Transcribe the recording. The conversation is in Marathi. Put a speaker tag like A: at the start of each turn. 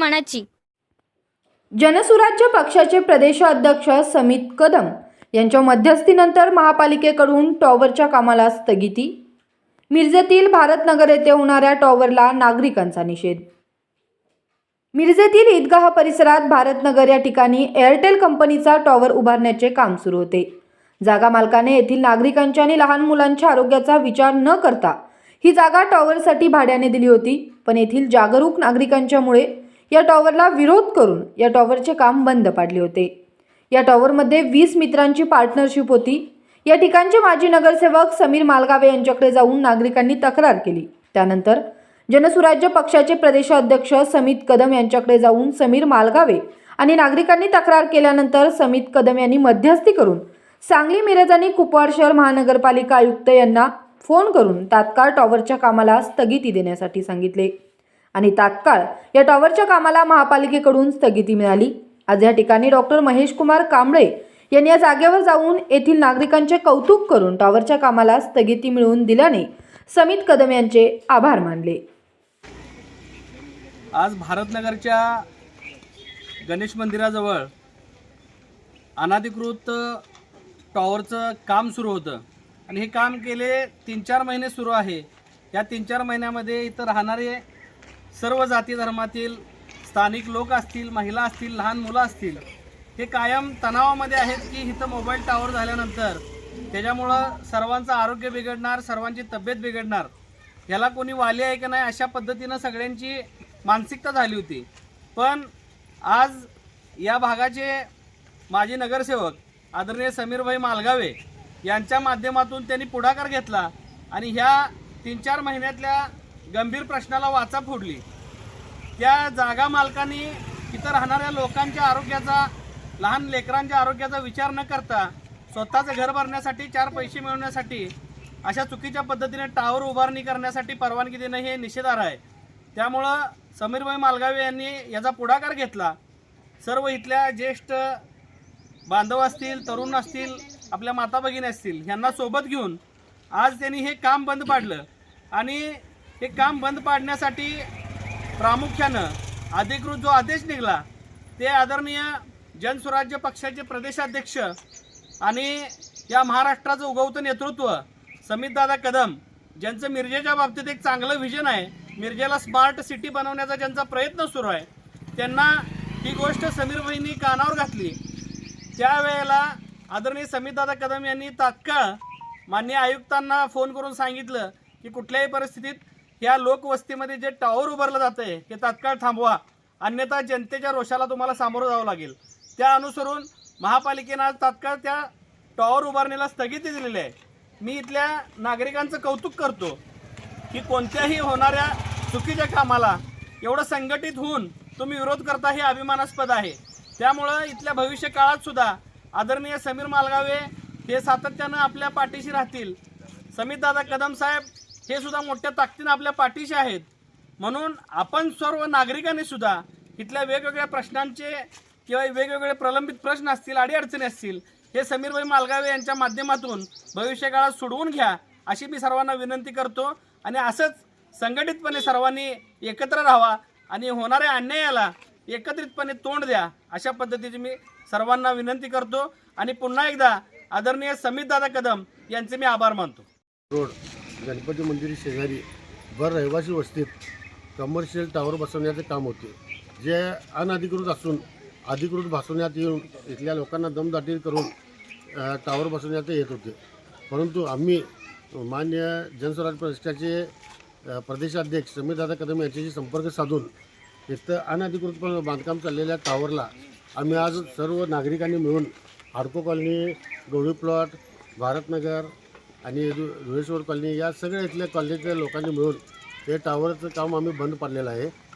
A: मनाची.
B: जनसुराज्य पक्षाचे प्रदेशाध्यक्ष समित कदम यांच्या मध्यस्थीनंतर महापालिकेकडून टॉवरच्या कामाला स्थगिती. मिरजेतील भारतनगर येथे होणाऱ्या टॉवरला नागरिकांचा निषेध. मिरजेतील ईदगाह परिसरात भारतनगर या ठिकाणी एअरटेल कंपनीचा टॉवर उभारण्याचे काम सुरू होते. जागा मालकाने येथील नागरिकांच्या आणि लहान मुलांच्या आरोग्याचा विचार न करता ही जागा टॉवरसाठी भाड्याने दिली होती पण येथील जागरूक नागरिकांच्यामुळे या टॉवरला विरोध करून या टॉवरचे काम बंद पाडले होते. या टॉवरमध्ये वीस मित्रांची पार्टनरशिप होती. या ठिकाणचे माजी नगरसेवक समीर मालगावे यांच्याकडे जाऊन नागरिकांनी तक्रार केली. त्यानंतर जनसुराज्य पक्षाचे प्रदेशाध्यक्ष समित कदम यांच्याकडे जाऊन समीर मालगावे आणि नागरिकांनी तक्रार केल्यानंतर समित कदम यांनी मध्यस्थी करून सांगली मिरज आणि कुपवाड शहर महानगरपालिका आयुक्त यांना फोन करून तात्काळ टॉवरच्या कामाला स्थगिती देण्यासाठी सांगितले. आणि तात्काळ या टॉवरच्या कामाला महापालिकेकडून स्थगिती मिळाली. आज या ठिकाणी डॉक्टर महेश कुमार कांबळे यांनी या जागेवर जाऊन येथील नागरिकांचे कौतुक करून टॉवरच्या कामाला स्थगिती मिळवून दिल्याने समित कदम यांचे आभार मानले.
C: आज भारतनगरच्या गणेश मंदिराजवळ अनाधिकृत टॉवरचं काम सुरू होतं. आणि हे काम गेले तीन चार महिने सुरू आहे. या तीन चार महिन्यामध्ये इथं राहणारे सर्व जाती धर्मातील स्थानिक लोक असतील महिला असतील लहान मुलं असतील हे कायम तणावामध्ये आहेत की इथं मोबाईल टावर झाल्यानंतर त्याच्यामुळं सर्वांचं आरोग्य बिघडणार सर्वांची तब्येत बिघडणार. याला कोणी वाली आहे की नाही अशा पद्धतीनं सगळ्यांची मानसिकता झाली होती. पण आज या भागाचे माजी नगरसेवक आदरणीय समीरभाई मालगावे यांच्या माध्यमातून त्यांनी पुढाकार घेतला आणि ह्या तीन चार महिन्यातल्या गंभीर प्रश्नाला वाचा फोडली. त्या जागा मालकांनी इथं राहणाऱ्या लोकांच्या आरोग्याचा लहान लेकरांच्या आरोग्याचा विचार न करता स्वतःचं घर भरण्यासाठी चार पैसे मिळवण्यासाठी अशा चुकीच्या पद्धतीने टावर उभारणी करण्यासाठी परवानगी देणं हे निषेधार्ह आहे. त्यामुळं समीरभाई मालगावे यांनी याचा पुढाकार घेतला. सर्व इथल्या ज्येष्ठ बांधव असतील तरुण असतील आपल्या माता भगिनी असतील यांना सोबत घेऊन आज त्यांनी हे काम बंद पाडलं. आणि हे काम बंद पाडण्यासाठी प्रामुख्यानं अधिकृत जो आदेश निघाला ते आदरणीय जनस्वराज्य पक्षाचे प्रदेशाध्यक्ष आणि या महाराष्ट्राचं उगवतं नेतृत्व समितदादा कदम ज्यांचं मिरजेच्या बाबतीत एक चांगलं व्हिजन आहे मिरजेला स्मार्ट सिटी बनवण्याचा ज्यांचा प्रयत्न सुरू आहे त्यांना ही गोष्ट समीर बहिणी कानावर घातली. त्यावेळेला आदरणीय समितदादा कदम यांनी तात्काळ मान्य आयुक्तांना फोन करून सांगितलं की कुठल्याही परिस्थितीत ह्या लोकवस्तीमध्ये जे टॉवर उभारलं जातं आहे ते तात्काळ थांबवा. अन्यथा जनतेच्या रोषाला तुम्हाला सामोरं जावं लागेल. त्या अनुसरून महापालिकेनं आज तात्काळ त्या टॉवर उभारणीला स्थगिती दिलेली आहे. मी इथल्या नागरिकांचं कौतुक करतो की कोणत्याही होणाऱ्या चुकीच्या कामाला एवढं संघटित होऊन तुम्ही विरोध करता हे अभिमानास्पद आहे. त्यामुळं इथल्या भविष्य काळात सुद्धा आदरणीय समीर मालगावे हे सातत्यानं आपल्या पाठीशी राहतील. समितदादा कदम साहेब हे सुद्धा मोठ्या ताकदीनं आपल्या पाठीशी आहेत. म्हणून आपण सर्व नागरिकांनी सुद्धा इथल्या वेगवेगळ्या प्रश्नांचे किंवा वेगवेगळे प्रलंबित प्रश्न असतील अडीअडचणी असतील हे समीरभाई मालगावे यांच्या माध्यमातून भविष्यकाळात सोडवून घ्या अशी मी सर्वांना विनंती करतो. आणि असंच संघटितपणे सर्वांनी एकत्र राहावा आणि होणाऱ्या अन्यायाला एकत्रितपणे तोंड द्या अशा पद्धतीची मी सर्वांना विनंती करतो. आणि पुन्हा एकदा आदरणीय समितदादा कदम यांचे मी आभार मानतो.
D: रोड. गणपती मंदिर शेजारी भर रहिवासी वस्तीत कमर्शियल टावर बसवण्याचे काम होते. जे अनधिकृत असून अधिकृत बसवण्यात येऊन इथल्या लोकांना दमदाटी करून टावर बसवण्यात येत होते परंतु आम्ही मान्य जनस्वराज प्रतिष्ठाचे प्रदेशाध्यक्ष समीरदादा कदम यांच्याशी संपर्क साधून इथं अनधिकृतपणे बांधकाम चाललेल्या टावरला आम्ही आज सर्व नागरिकांनी मिळून हाडको कॉलनी गवळी प्लॉट भारतनगर आणि धु- धुळेश्वर कॉलनी या सगळ्या इथल्या कॉलनीतल्या लोकांनी मिळून हे टावरचं काम आम्ही बंद पाडलेलं आहे.